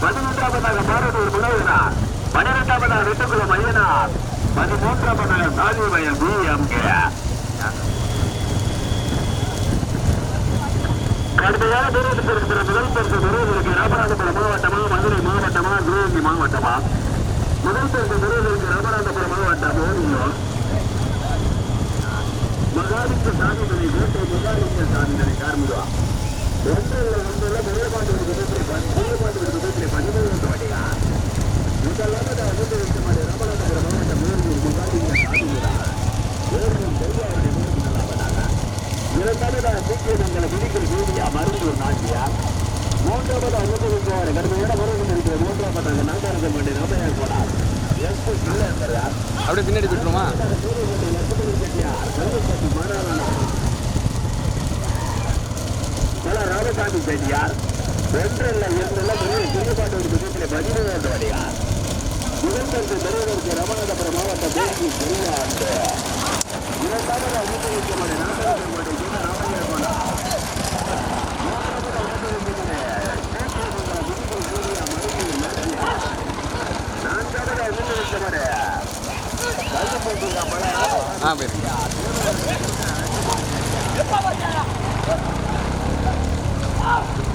பதினொன்றாவதாக பாரதூர் முனவனார் பனிரெண்டாவதாக வெட்டுக்குளம் ஐயனார் பதிமூன்றாவதாக சாலிமயம் பி எம் கே கடுமையான தூரத்தில் இருக்கிற முதல் பரிசு பெறுவதற்கு ராமநாதபுரம் மாவட்டமா மதுரை மாவட்டமா சிவகங்கை மாவட்டமா முதல் பரிசு பெறுவதற்கு ராமநாதபுரம் மாவட்டம் ஓடியோ மகாலிங்க சாமிகளை வேட்டை மகாலிங்க சாமிகளை கார்முகா ஒன்றில் ஒன்றில் முருகப்பாட்டு விதத்தில் முருகப்பாட்டு விதத்தில் நாட்டியா மூன்றாவது அனுபவிக்குவார் கடுமையான முருகன் இருக்கிற மூன்றாவதாக நாட்டாரத மாட்டே ராமையா போனார் எஸ் இல்லை அப்படியே பின்னாடி விட்டுருமா ராமசாமி செட்டியார் ஒன்றல்ல இரண்டல்ல திருப்பாட்டு விதத்தில் பதிமூன்று வடிகார் முதல்வருக்கு பெறுவதற்கு ராமநாதபுரம் மாவட்ட பேசி பெரியாண்டு இரண்டாவது அனுபவிக்கப்பட கல்லுப்பட்டு பல ஆ போயிருங்க ராமையா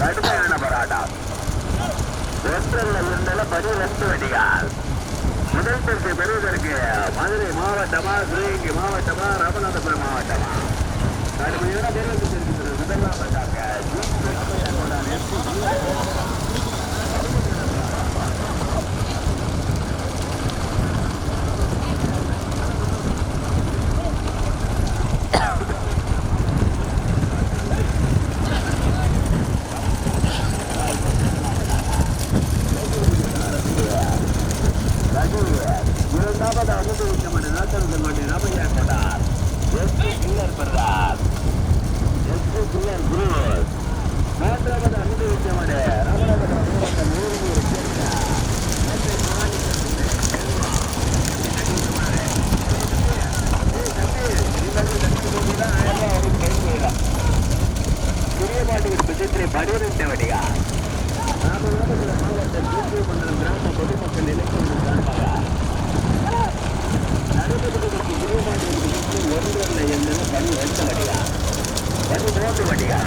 கடுமையான போராட்டம். ஒன்றல்ல இரண்டல்ல பதினெட்டு வடிகால் முதல் பரிசு பெறுவதற்கு மதுரை மாவட்டமா சிவகங்கை மாவட்டமா ராமநாதபுரம் மாவட்டமா? கடுமையான பேருந்து இருக்கிறது முதலாவதாக இரண்டாவது அனுபவிக்கப்பட்ட நாட்டர்கள் மண்டி ராமையா கொண்டார் எஸ் கில்லர் பெறார் எஸ் கில்லர் குரு மூன்றாவது அனுபவிக்கப்பட்ட ராமநாதபுரம் மாவட்டம் நூறு சேர்ந்தார் பெரியபாட்டியின் பிசத்திலே பனிரெண்டு வடிகா ராமநாதபுரம் மாவட்டம் தூத்துக்குடி மண்டலம் கிராம பொதுமக்கள் இலக்கியம் சார்பாக நடைபெறுவதற்கு பெரியபாட்டியின் பிசத்தில் ஒன்றல்ல என்பது பணி ரெண்டு வடிகா பணி மூன்று வடிகா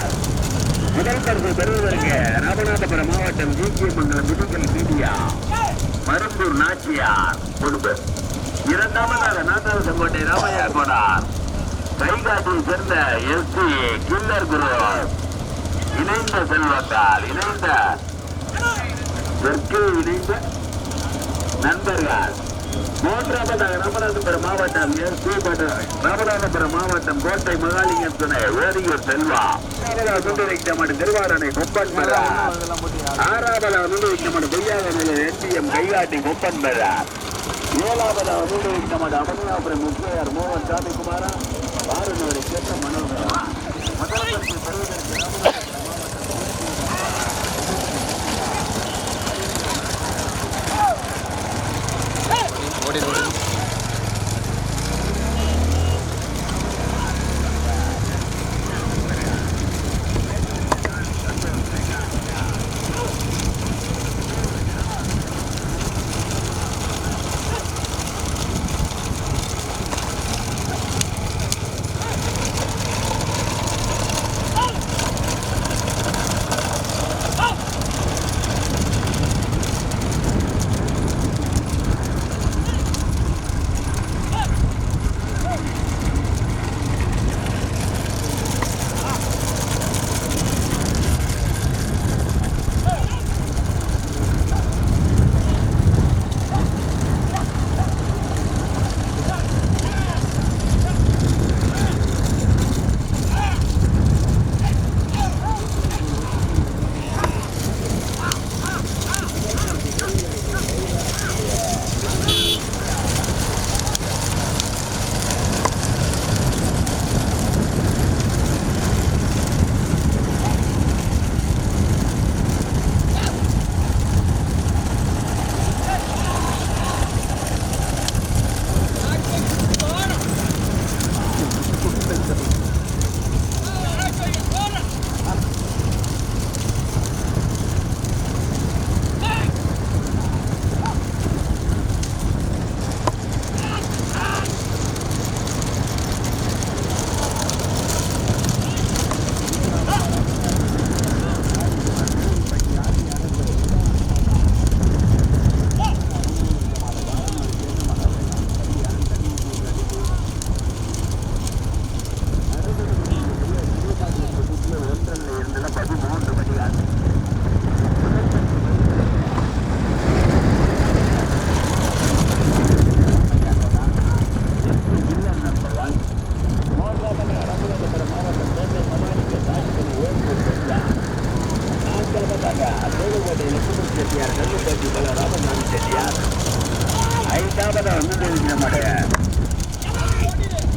முதல் பரிசு பெறுவதற்கு ராமநாதபுரம் மாவட்டம் ஜிகேமங்கலம் விதிகள் மீடியா மருந்தூர் நாச்சியார் குடும்பம் இரண்டாவதாக நாட்டார் செங்கோட்டை ராமையா கோடார் சேர்ந்த கில்லர் குரு. இணைந்த செல்வத்தால் இணைந்த தெற்கு இணைந்த நண்பர்கள். மூன்றாவதாக ராமநாதபுரம் மாவட்டம் எஸ் ராமநாதபுரம் மாவட்டம் கோட்டை மகாலிங்கம் துணை ஓரியூர் செல்வா. திருவாரணை கொப்பன் பெறா இதெல்லாம் போட்டியா ஆறாவதா முன்வைக்கப்பட்ட பொய்யாக நிலை கைகாட்டி கொப்பன் பெறா ஏழாவதா முன்வைக்கப்பட்ட அமனியாபுரம் முக்கியார் மோகன் சாமிக்குமாரா பாரதியோட கேட்ட மனோகரா. முதல் பரிசு பெறுவதற்கு ஓடி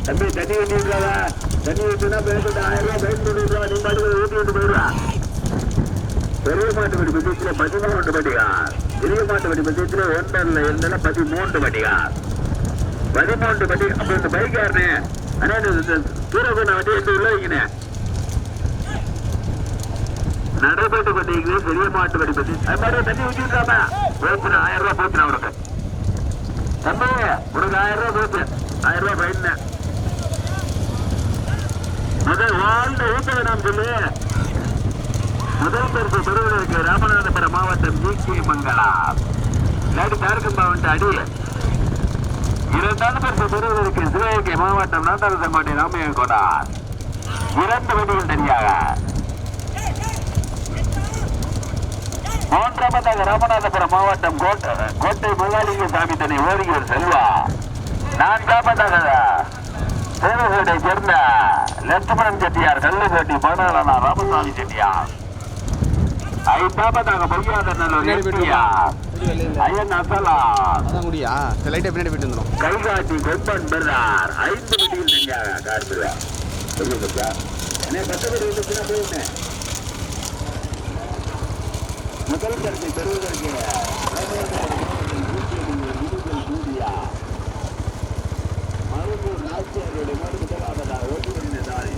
தம்பி தண்ணி ஊற்றி விடுறாதா தண்ணி ஊற்றினா பேருந்து ஆயிரம் ரூபாய் பயன் பண்ணி விடுறா நீ பாட்டுக்கு ஊற்றி விட்டு போயிடுவா பெரிய மாட்டு வடி பட்சத்துல பதிமூன்று வடிகார் பெரிய மாட்டு வடி பட்சத்துல ஒன்றில் இரண்டுல பதிமூன்று வடிகார் பதிமூன்று வடி அப்போ இந்த பைக்காரனே அண்ணா தூரம் நான் வண்டி எடுத்து உள்ள வைக்கினேன் நடைபெற்று கொண்டிருக்கிறது பெரிய மாட்டு வடி பத்தி அது மாதிரி தண்ணி ஊற்றிருக்காம. போச்சுனா ஆயிரம் ரூபாய் போச்சுனா உனக்கு தம்பி உனக்கு ஆயிரம் ரூபாய் போச்சு ஆயிரம் ரூபாய் பயன் முதல் வாழ்ந்த ஊத்த வேணாம் சொல்லு. முதல் பரிசு பெறுவதற்கு ராமநாதபுரம் மாவட்டம் ஜி. கே. மங்களா லேடி தாருக்கம்பா வந்துட்டு அடி இரண்டாவது பரிசு பெறுவதற்கு சிவகங்கை மாவட்டம் நாட்டாரசம்பாடி ராமையன் கொண்டார் இரண்டு வண்டிகள் தனியாக. மூன்றாவதாக ராமநாதபுரம் மாவட்டம் கோட்டை. கோட்டை மகாலிங்க சாமி தனி ஓரியூர் செல்வா. நான்காவதாக சேவகோட்டை சேர்ந்த லட்சுமணன் செட்டியார் கல்லுகோட்டி பகனாளனா ராமசாமி செட்டியார். ஐந்தாவதாக பொய்யாதநல்லூர் இல்லை ஐயன் அசலா முடியா? சரி லைட்டாக பின்னாடி போயிட்டு வந்துடும் கைகாட்டி கொம்பன் பெறார் ஐந்து வண்டியில் தனியாக கார்பில் என்ன கஷ்டப்பட்டு இருந்துச்சுன்னா போயிருந்தேன் முதல் கருத்தை பெறுவதற்கு மருந்தூர் நாச்சியாருடைய மறுபடியும் முதலாவதாக ஓட்டு வருகிறதால்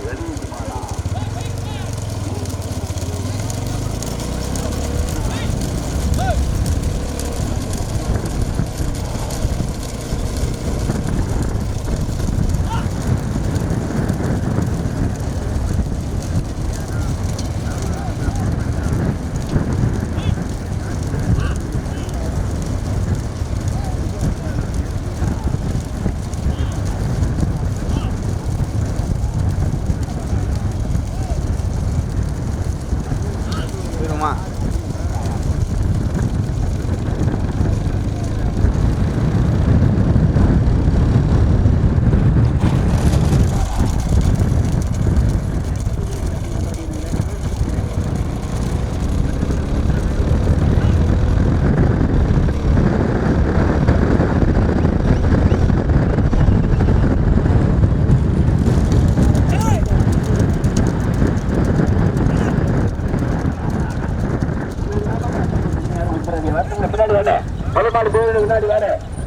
முன்னாடி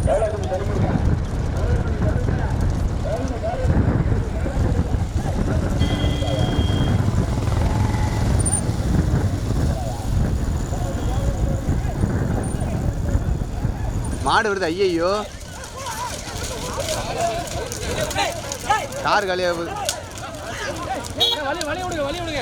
எவ்வளவு தெரியுமா மாடு வருது ஐயையோ. கார் காலியாக போகுது. வழி வழி விடுங்க வழி விடுங்க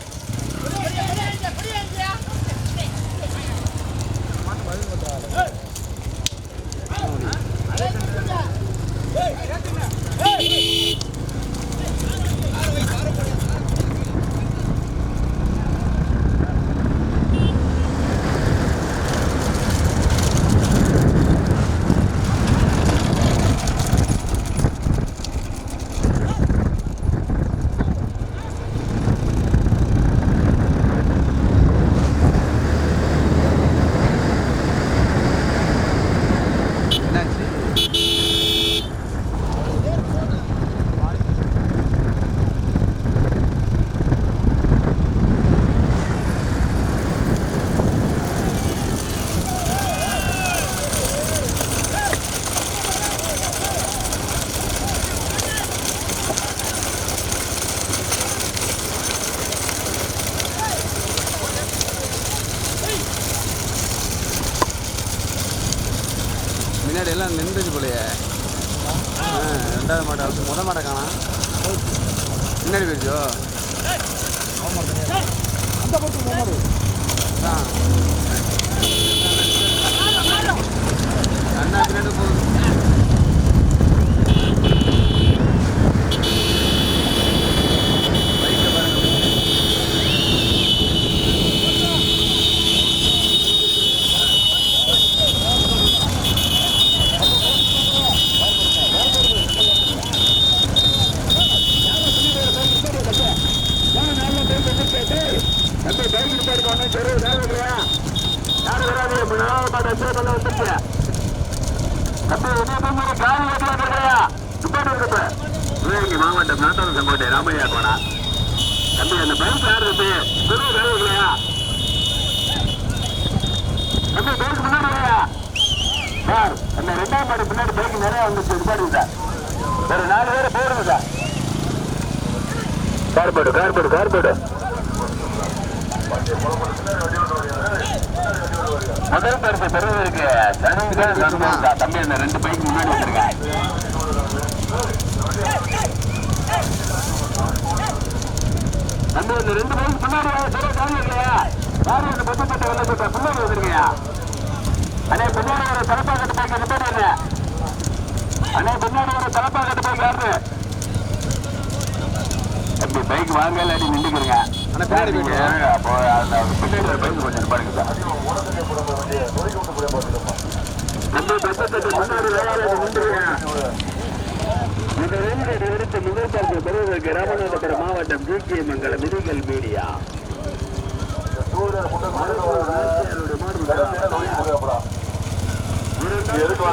முன்னாடி எல்லாம் நின்றுச்சு போலையே ரெண்டாவது மாட்டை வந்து முத மாட்டை காணா. முன்னாடி போயிடுச்சோ அண்ணா பின்னாடி போகுது பைக்கை பாருங்க தம்பி பைக் நிப்பாடு போன தெரு யாரும் இல்லையா யாரும் வராது நாலாவது பாட்டு அஞ்சு பண்ண காலி ஓட்டி வந்துருக்கையா நிப்பாட்டு இருப்ப சிவகங்கை மாவட்டம் நாட்டாள சங்கோட்டை ராமையா கோடா தம்பி அந்த பைக் யாரு தம்பி இல்லையா தம்பி பைக் முன்னாடி இல்லையா சார் அந்த ரெண்டாம் பின்னாடி பைக் நிறைய வந்துச்சு சார் ஒரு நாலு பேர் போடுங்க சார் கார்போடு கார்போடு கார்போடு முதல் பரிசு பெறுவதற்கு தனுஷ் தான். தம்பி அந்த ரெண்டு பைக் முன்னாடி வச்சிருக்கேன் தம்பி அந்த ரெண்டு பைக் முன்னாடி சொல்ல காரணம் இல்லையா யாரும் அந்த பத்து பத்து வெள்ள சட்டை முன்னாடி வச்சிருக்கியா அண்ணே பின்னாடி ஒரு தலப்பாக்கட்டு பைக் ரெண்டு பேர் என்ன? அண்ணே பின்னாடி ஒரு தலப்பாக்கட்டு பைக் யாரு? தம்பி பைக் வாங்க இல்லாட்டி நின்றுக்கிறீங்க. ஆனா பின்னாடி போயிட்டு அப்போ அந்த பின்னாடி ஒரு பைக் கொஞ்சம் பாருங்க சார். இந்த வேலையை எடுத்து நிகழ்ச்சி பெறுவதற்கு மாவட்டம் ஜிகே மிதிகள் மீடியா. எதுக்கு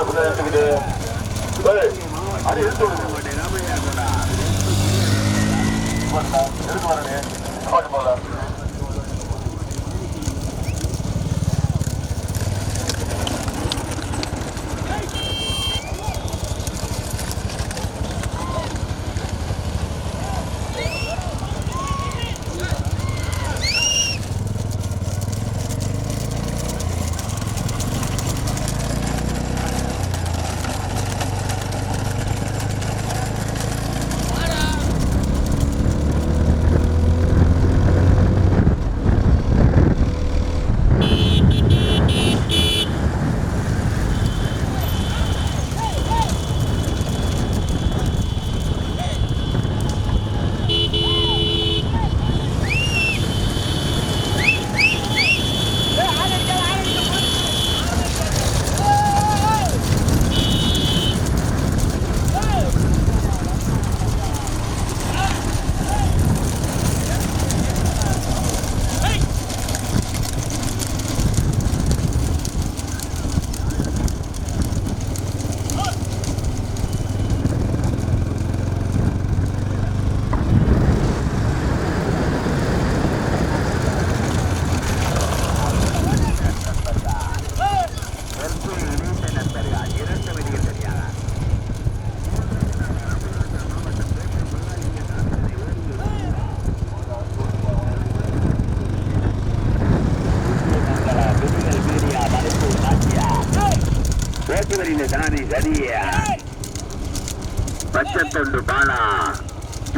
பச்சத்தொண்டு பாலா.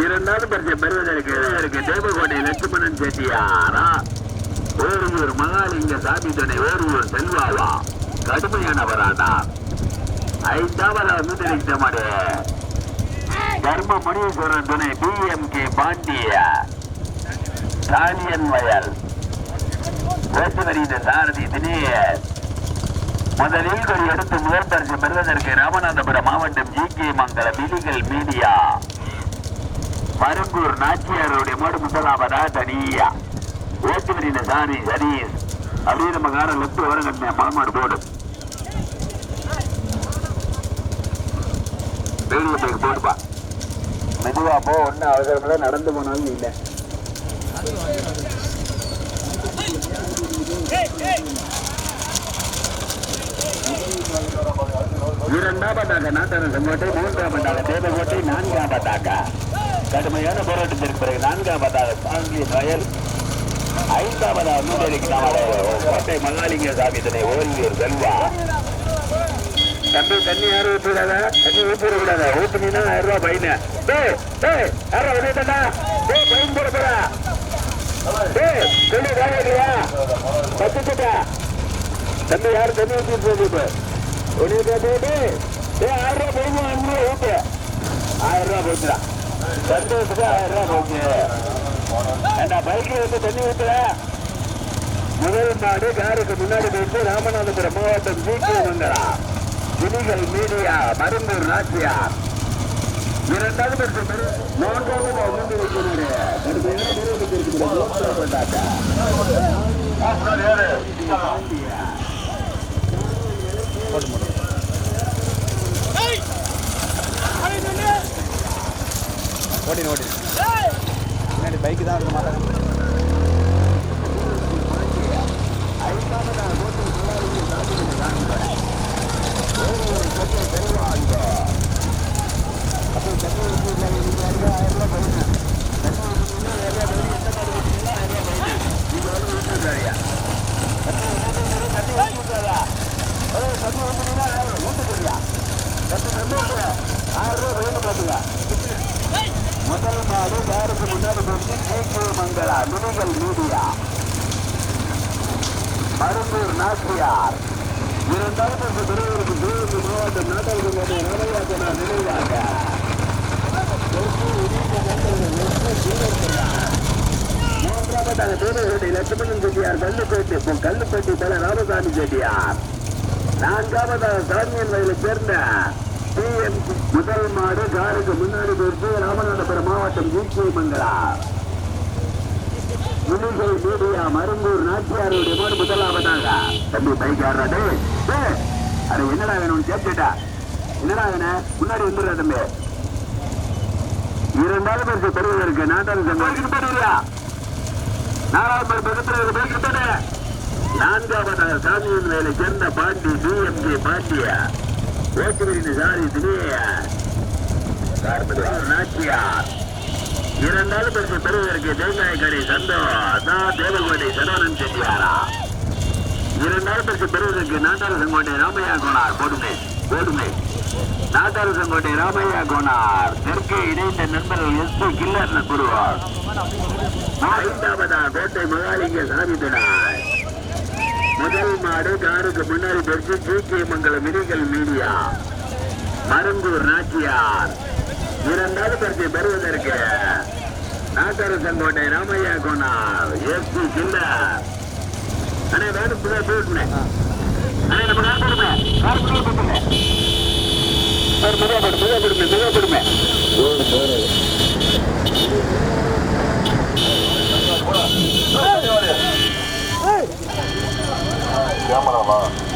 இரண்டாவது பரிசை பெறுவதற்கு இதற்கு தேவகோட்டை லட்சுமணன் செட்டியாரா? ஓரூர் மகாலிங்க சாமி துணை ஓரூர் செல்வாவா? கடுமையான வராதா வந்து முன்னிலைத்த மாடு தர்ம முனீஸ்வரன் துணை பி எம் கே பாண்டிய. தாலியன் வயல். இந்த சாரதி தினேஷ் முதலில் ஒரு எடுத்து முதல் பெறுவதற்கு ராமநாதபுரம் மாவட்டம் ஜி கே மங்கலம் இலிகல் மீடியா. மருங்கூர் நாச்சியாருடைய மோடு முதலாவதா தனியா. ஓட்டுவரியின் சாரி சதீஷ். அப்படியே நம்ம கார லெப்ட் வரங்க மலமாடு போடு. வெளியே போய் போடுப்பா. மெதுவா போ ஒன்னும் அவசரமில்ல நடந்து போனாலும் இல்லை. இரண்டாவதாக நாட்டரசு கோட்டை மூன்றாவதாக தேவகோட்டை நான்காவதாக. கடுமையான போராட்டத்திற்கு பிறகு நான்காவதாக சாங்கி வயல் ஐந்தாவதாக மூன்றடிக்கு கோட்டை மல்லாலிங்க சாமி இதனை ஓரியூர் செல்வா. தம்பி தண்ணி யாரும் ஊற்றுடாத தண்ணி ஊற்றிட கூடாது ஊற்றுனீங்கன்னா ஆயிரம் ரூபாய் பையனு டேய் டேய் யாரா வந்துட்டா டேய் பையன் போட போறா டேய் சொல்லி வாங்கியா பத்துக்கிட்டா தம்பி யாரும் தண்ணி ஊற்றிட்டு இப்போ? ஒன்று டேய் டேய் ஆயிரம் ரூபாய் பையன் அஞ்சு ரூபா ஆயிரம் ரூபாய் போச்சுடா சந்தோஷத்துக்கு ஆயிரம் ரூபாய் போச்சு ஏண்டா பைக்கில் வந்து தண்ணி முதல் நாடு காருக்கு முன்னாடி போயிட்டு ராமநாதபுரம் மாவட்டம் ஜிகே மங்கலா புலிகள் மீடியா மருந்தூர் நாச்சியார் இரண்டாவது பெற்று மூன்றாவது முன்பு வைக்கிறாரு ஓடி ஓடி மூன்றாவது கொண்டாட்டா. ஓட்டின ஓட்டின பின்னாடி பைக்கு தான் இருக்க மாட்டாங்க முதல் மாடு வேறுக்கு முன்னாடி போட்டு கே மங்களா மினிகள் மீடியா மருந்தூர் நாச்சியார் இரண்டாவது பெருவருக்கு சிவகங்கை மாவட்டம் நாட்டர்கள் நான் நினைவாக மூன்றாவதாக தேவகோட்டை லட்சுமணன் செட்டியார் கல்லுப்பேட்டை கல்லுப்பேட்டை தல ராமசாமி செட்டியார் நான்காவதாக சாமியன் வயலை சேர்ந்த முதல் மாடு காருக்கு முன்னாடி போயிட்டு ராமநாதபுரம் மாவட்டம் ஜிகே மங்களா முன்னிலை மீடியா மருந்தூர் நாச்சியாருடைய மாடு முதலாவதாக. தம்பி பைக்காரா அது என்னடா வேணும் கேட்டுட்டா? என்னடா வேணும் முன்னாடி வந்துடுறா தம்பி. இரண்டாவது பேருக்கு பெறுவதற்கு நாட்டாளு சங்கம் போடுவியா நாலாவது பரிசு பக்கத்தில் பேசிட்டு நான்காவதாக சாமியின் வேலை சேர்ந்த பாட்டி டிஎம்கே பாட்டியா ஓட்டுவரின் சாரி தினேய நாச்சியார் இரண்டாவது பரிசு பெறுவதற்கு தேங்காய் கடை சந்தோஷ் தான் தேவகோட்டை சரவணன் செட்டியாரா? இரண்டாவது பரிசு பெறுவதற்கு நாட்டாள செங்கோட்டை ராமையா கோனார் போடுமே போடுமே. நாட்டாள செங்கோட்டை ராமையா கோனார் தெற்கே இணைந்த நண்பர்கள் எஸ் பி கில்லர் குருவார் ஐந்தாவதா கோட்டை மகாலிங்க சாமி தினார் முதல் மாடு காருக்கு முன்னாடி பெருசு ஜி கே மங்கலம் விதிகள் மீடியா. மருங்கூர் நாச்சியார். இரண்டாவது பரிசை பெறுவதற்கு நாட்டார செங்கோட்டை ராமையா கோனார் எஸ் பி கிண்டர் அண்ணா வேணும் புதா போட்டுனேன் அண்ணா நம்ம கார் போடுமே கார் புதா போட்டுமே சார் புதா போடு புதா போடுமே புதா போடுமே போடு போடு câmera lá.